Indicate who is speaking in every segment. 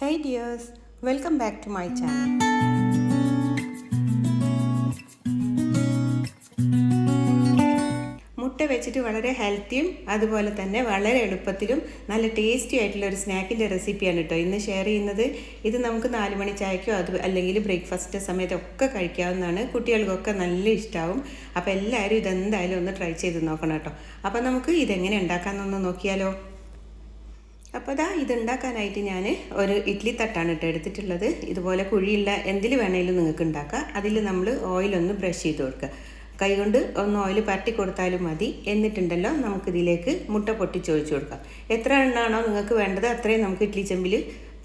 Speaker 1: Hey dears welcome back to my channel മുട്ട വെച്ചിട്ട് വളരെ ഹെൽത്തിയും അതുപോലെ തന്നെ വളരെ എളുപ്പത്തിലും നല്ല ടേസ്റ്റി ആയിട്ടുള്ള ഒരു സ്നാക്കിന്റെ റെസിപ്പിയാണ് കേട്ടോ ഇന്ന് ഷെയർ ചെയ്യുന്നത് ഇത് നമുക്ക് നാല് മണി ചായക്കോ അത് അല്ലെങ്കിൽ ബ്രേക്ക്ഫാസ്റ്റ് സമയത്തൊക്കെ കഴിക്കാവുന്നതാണ്. കുട്ടികൾക്കൊക്കെ നല്ല ഇഷ്ടമാവും അപ്പോൾ എല്ലാവരും ഇതെന്തായാലും ഒന്ന് ട്രൈ ചെയ്ത് നോക്കണം കേട്ടോ അപ്പോൾ നമുക്ക് ഇതെങ്ങനെ ഉണ്ടാക്കാമെന്നൊന്ന് നോക്കിയാലോ? അപ്പോൾ ഇതാ ഇത് ഉണ്ടാക്കാനായിട്ട് ഞാൻ ഒരു ഇഡ്ഡലി തട്ടാണ് കേട്ടോ എടുത്തിട്ടുള്ളത്. ഇതുപോലെ കുഴിയുള്ള എന്തിൽ വേണമെങ്കിലും നിങ്ങൾക്ക് ഉണ്ടാക്കാം. അതിൽ നമ്മൾ ഓയിലൊന്ന് ബ്രഷ് ചെയ്ത് കൊടുക്കുക. കൈകൊണ്ട് ഒന്ന് ഓയിൽ പരട്ടി കൊടുത്താലും മതി. എന്നിട്ടുണ്ടല്ലോ നമുക്കിതിലേക്ക് മുട്ട പൊട്ടിച്ചൊഴിച്ച് കൊടുക്കാം. എത്ര എണ്ണാണോ നിങ്ങൾക്ക് വേണ്ടത് അത്രയും നമുക്ക് ഇഡ്ഡലി ചെമ്പിൽ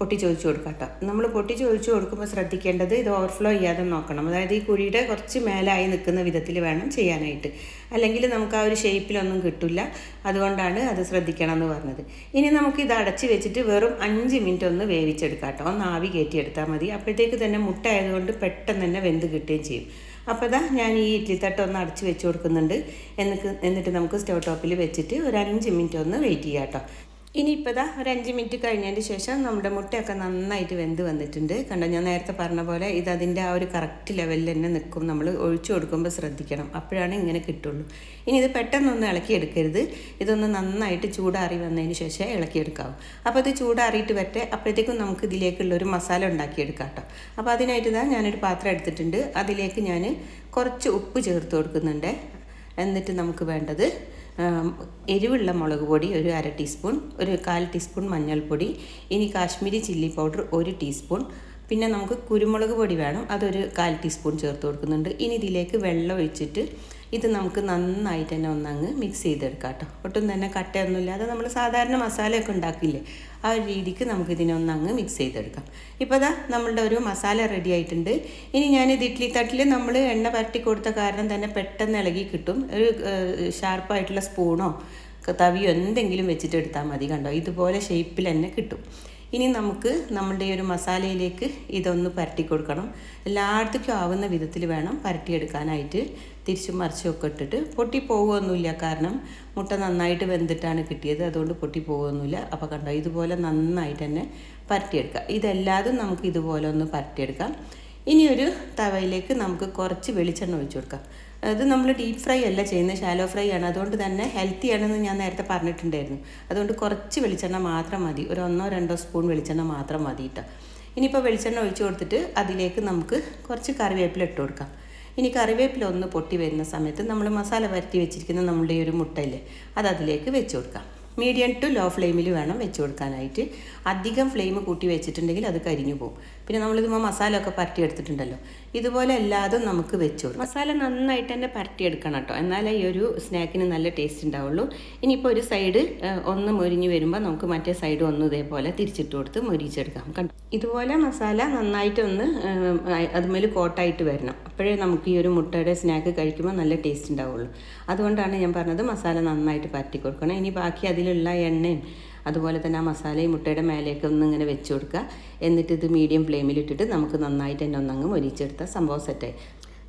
Speaker 1: പൊട്ടിച്ചൊഴിച്ച് കൊടുക്കാം കേട്ടോ നമ്മൾ പൊട്ടി ചോദിച്ചു കൊടുക്കുമ്പോൾ ശ്രദ്ധിക്കേണ്ടത് ഇത് ഓവർഫ്ലോ ചെയ്യാതെ നോക്കണം. അതായത് ഈ കുഴിയുടെ കുറച്ച് മേലായി നിൽക്കുന്ന വിധത്തിൽ വേണം ചെയ്യാനായിട്ട്. അല്ലെങ്കിൽ നമുക്ക് ആ ഒരു ഷേപ്പിലൊന്നും കിട്ടില്ല. അതുകൊണ്ടാണ് അത് ശ്രദ്ധിക്കണം എന്ന് പറഞ്ഞത്. ഇനി നമുക്ക് ഇത് അടച്ച് വെച്ചിട്ട് വെറും അഞ്ച് മിനിറ്റ് ഒന്ന് വേവിച്ചെടുക്കാം കേട്ടോ ഒന്ന് ആവി കയറ്റിയെടുത്താൽ മതി. അപ്പോഴത്തേക്ക് തന്നെ മുട്ട ആയതുകൊണ്ട് പെട്ടെന്ന് തന്നെ വെന്ത് കിട്ടുകയും ചെയ്യും. അപ്പോൾ ഇതാ ഞാൻ ഈ ഇഡ്ഡലി തട്ട് ഒന്ന് അടച്ച് വെച്ച് കൊടുക്കുന്നുണ്ട്. എന്നിട്ട് എന്നിട്ട് നമുക്ക് സ്റ്റവ് ടോപ്പിൽ വെച്ചിട്ട് ഒരു അഞ്ച് മിനിറ്റ് ഒന്ന് വെയിറ്റ് ചെയ്യാം കേട്ടോ ഇനിയിപ്പോൾ ഇതാ ഒരു അഞ്ച് മിനിറ്റ് കഴിഞ്ഞതിന് ശേഷം നമ്മുടെ മുട്ടയൊക്കെ നന്നായിട്ട് വെന്ത് വന്നിട്ടുണ്ട്. കണ്ടോ ഞാൻ നേരത്തെ പറഞ്ഞ പോലെ ഇത് അതിന്റെ ആ ഒരു കറക്റ്റ് ലെവലിൽ തന്നെ നിൽക്കും. നമ്മൾ ഒഴിച്ചു കൊടുക്കുമ്പോൾ ശ്രദ്ധിക്കണം. അപ്പോഴാണ് ഇങ്ങനെ കിട്ടുള്ളൂ. ഇനി ഇത് പെട്ടെന്നൊന്നും ഇളക്കിയെടുക്കരുത്. ഇതൊന്ന് നന്നായിട്ട് ചൂടാറി വന്നതിന് ശേഷം ഇളക്കിയെടുക്കാവും. അപ്പോൾ ഇത് ചൂടാറിയിട്ട് വരട്ടെ. അപ്പോഴത്തേക്കും നമുക്ക് ഇതിലേക്കുള്ള ഒരു മസാല ഉണ്ടാക്കിയെടുക്കാം കേട്ടോ. അപ്പോൾ അതിനായിട്ട് ഇതാ ഞാനൊരു പാത്രം എടുത്തിട്ടുണ്ട്. അതിലേക്ക് ഞാൻ കുറച്ച് ഉപ്പ് ചേർത്ത് കൊടുക്കുന്നുണ്ട്. എന്നിട്ട് നമുക്ക് വേണ്ടത് എരിവുള്ള മുളക് പൊടി ഒരു അര ടീസ്പൂൺ ഒരു കാൽ ടീസ്പൂൺ മഞ്ഞൾപ്പൊടി ഇനി കാശ്മീരി ചില്ലി പൗഡർ ഒരു ടീസ്പൂൺ. പിന്നെ നമുക്ക് കുരുമുളക് പൊടി വേണം അതൊരു കാൽ ടീസ്പൂൺ ചേർത്ത് കൊടുക്കുന്നുണ്ട്. ഇനി ഇതിലേക്ക് വെള്ളം ഒഴിച്ചിട്ട് ഇത് നമുക്ക് നന്നായിട്ട് തന്നെ ഒന്നങ്ങ് മിക്സ് ചെയ്തെടുക്കാം കേട്ടോ. ഒട്ടും തന്നെ കട്ടയൊന്നുമില്ലാതെ നമ്മൾ സാധാരണ മസാലയൊക്കെ ഉണ്ടാക്കില്ലേ ആ ഒരു രീതിക്ക് ഇതിനെ ഒന്നങ്ങ് മിക്സ് ചെയ്തെടുക്കാം. ഇപ്പോൾ ഇതാ നമ്മളുടെ ഒരു മസാല റെഡി ആയിട്ടുണ്ട്. ഇനി ഞാനിത് ഇഡ്ഡലി തട്ടിൽ നമ്മൾ എണ്ണ പരട്ടി കൊടുത്ത കാരണം തന്നെ പെട്ടെന്ന് ഇളകി കിട്ടും. ഒരു ഷാർപ്പായിട്ടുള്ള സ്പൂണോ തവിയോ എന്തെങ്കിലും വെച്ചിട്ട് എടുത്താൽ മതി കണ്ടോ? ഇതുപോലെ ഷേപ്പിൽ തന്നെ കിട്ടും. ഇനി നമുക്ക് നമ്മളുടെ ഈ ഒരു മസാലയിലേക്ക് ഇതൊന്ന് പരട്ടി കൊടുക്കണം. എല്ലായിടത്തേക്കും ആവുന്ന വിധത്തിൽ വേണം പരട്ടിയെടുക്കാനായിട്ട്. തിരിച്ചും മറിച്ചും ഒക്കെ ഇട്ടിട്ട് പൊട്ടി പോകുമൊന്നുമില്ല കാരണം മുട്ട നന്നായിട്ട് വെന്തിട്ടാണ് കിട്ടിയത്. അതുകൊണ്ട് പൊട്ടി പോകുമൊന്നുമില്ല അപ്പോൾ കണ്ടോ ഇതുപോലെ നന്നായിട്ട് തന്നെ പരട്ടിയെടുക്കുക ഇതെല്ലാതും നമുക്ക് ഇതുപോലെ ഒന്ന് പരട്ടിയെടുക്കാം. ഇനിയൊരു തവയിലേക്ക് നമുക്ക് കുറച്ച് വെളിച്ചെണ്ണ ഒഴിച്ചു കൊടുക്കാം. അത് നമ്മൾ ഡീപ്പ് ഫ്രൈ അല്ല ചെയ്യുന്നത് ഷാലോ ഫ്രൈ ആണ്. അതുകൊണ്ട് തന്നെ ഹെൽത്തി ആണെന്ന് ഞാൻ നേരത്തെ പറഞ്ഞിട്ടുണ്ടായിരുന്നു. അതുകൊണ്ട് കുറച്ച് വെളിച്ചെണ്ണ മാത്രം മതി. ഒരു ഒന്നോ രണ്ടോ സ്പൂൺ വെളിച്ചെണ്ണ മാത്രം മതി കേട്ടോ ഇനിയിപ്പോൾ വെളിച്ചെണ്ണ ഒഴിച്ചു കൊടുത്തിട്ട് അതിലേക്ക് നമുക്ക് കുറച്ച് കറിവേപ്പില ഇട്ട് കൊടുക്കാം. ഇനി കറിവേപ്പില ഒന്ന് പൊട്ടി വരുന്ന സമയത്ത് നമ്മൾ മസാല വരട്ടി വെച്ചിരിക്കുന്ന നമ്മുടെ ഈ ഒരു മുട്ടയില്ലേ അത് അതിലേക്ക് വെച്ച് കൊടുക്കാം. മീഡിയം ടു ലോ ഫ്ലെയിമിൽ വേണം വെച്ച് കൊടുക്കാനായിട്ട്. അധികം ഫ്ലെയിം കൂട്ടി വെച്ചിട്ടുണ്ടെങ്കിൽ അത് കരിഞ്ഞു പോകും. പിന്നെ നമ്മളിതുമ്പോൾ മസാല ഒക്കെ പരട്ടി എടുത്തിട്ടുണ്ടല്ലോ. ഇതുപോലെ എല്ലാതും നമുക്ക് വെച്ചു കൊടുക്കും. മസാല നന്നായിട്ട് തന്നെ പരട്ടിയെടുക്കണം കേട്ടോ. എന്നാലേ ഈ ഒരു സ്നാക്കിന് നല്ല ടേസ്റ്റ് ഉണ്ടാവുള്ളൂ. ഇനിയിപ്പോൾ ഒരു സൈഡ് ഒന്ന് മൊരിഞ്ഞ് വരുമ്പോൾ നമുക്ക് മറ്റേ സൈഡ് ഒന്ന് ഇതേപോലെ തിരിച്ചിട്ട് കൊടുത്ത് മൊരിച്ചെടുക്കാം കണ്ടോ? ഇതുപോലെ മസാല നന്നായിട്ടൊന്ന് അതുമേൽ കോട്ടായിട്ട് വരണം. അപ്പോഴേ നമുക്ക് ഈ ഒരു മുട്ടയുടെ സ്നാക്ക് കഴിക്കുമ്പോൾ നല്ല ടേസ്റ്റ് ഉണ്ടാവുള്ളൂ. അതുകൊണ്ടാണ് ഞാൻ പറഞ്ഞത് മസാല നന്നായിട്ട് പരട്ടി കൊടുക്കണം. ഇനി ബാക്കി അതിലുള്ള എണ്ണയും അതുപോലെ തന്നെ ആ മസാലയും മുട്ടയുടെ മേലേക്ക് ഒന്ന് ഇങ്ങനെ വെച്ച് കൊടുക്കുക. എന്നിട്ട് ഇത് മീഡിയം ഫ്ലെയിമിലിട്ടിട്ട് നമുക്ക് നന്നായിട്ട് തന്നെ ഒന്നങ്ങ് മൊരിച്ചെടുത്ത സംഭവം സെറ്റായി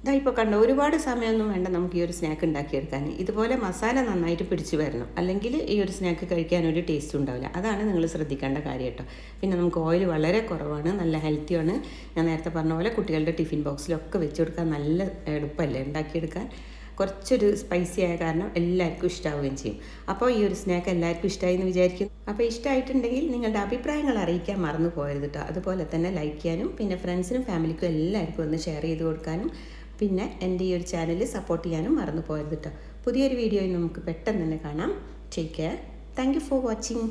Speaker 1: ഇതാ ഇപ്പോൾ കണ്ടോ ഒരുപാട് സമയമൊന്നും വേണ്ട നമുക്ക് ഈ ഒരു സ്നാക്ക് ഉണ്ടാക്കിയെടുക്കാൻ. ഇതുപോലെ മസാല നന്നായിട്ട് പിടിച്ചു വരണം. അല്ലെങ്കിൽ ഈ ഒരു സ്നാക്ക് കഴിക്കാൻ ഒരു ടേസ്റ്റ് ഉണ്ടാവില്ല. അതാണ് നിങ്ങൾ ശ്രദ്ധിക്കേണ്ട കാര്യം കേട്ടോ. പിന്നെ നമുക്ക് ഓയിൽ വളരെ കുറവാണ് നല്ല ഹെൽത്തിയാണ് ഞാൻ നേരത്തെ പറഞ്ഞ പോലെ കുട്ടികളുടെ ടിഫിൻ ബോക്സിലൊക്കെ വെച്ച് കൊടുക്കാൻ നല്ല എളുപ്പമല്ലേ ഉണ്ടാക്കിയെടുക്കാൻ. കുറച്ചൊരു സ്പൈസി ആയ കാരണം എല്ലാവർക്കും ഇഷ്ടമാവുകയും ചെയ്യും. അപ്പോൾ ഈ ഒരു സ്നാക്ക് എല്ലാവർക്കും ഇഷ്ടമായി എന്ന് വിചാരിക്കും അപ്പോൾ ഇഷ്ടമായിട്ടുണ്ടെങ്കിൽ നിങ്ങളുടെ അഭിപ്രായങ്ങൾ അറിയിക്കാൻ മറന്നു പോയത് കേട്ടോ അതുപോലെ തന്നെ ലൈക്ക് ചെയ്യാനും പിന്നെ ഫ്രണ്ട്സിനും ഫാമിലിക്കും എല്ലാവർക്കും ഒന്ന് ഷെയർ ചെയ്ത് കൊടുക്കാനും പിന്നെ എന്റെ ഈ ഒരു ചാനൽ സപ്പോർട്ട് ചെയ്യാനും മറന്നു പോയത് കേട്ടോ പുതിയൊരു വീഡിയോയിൽ നമുക്ക് പെട്ടെന്ന് തന്നെ കാണാം. Take care thank you for watching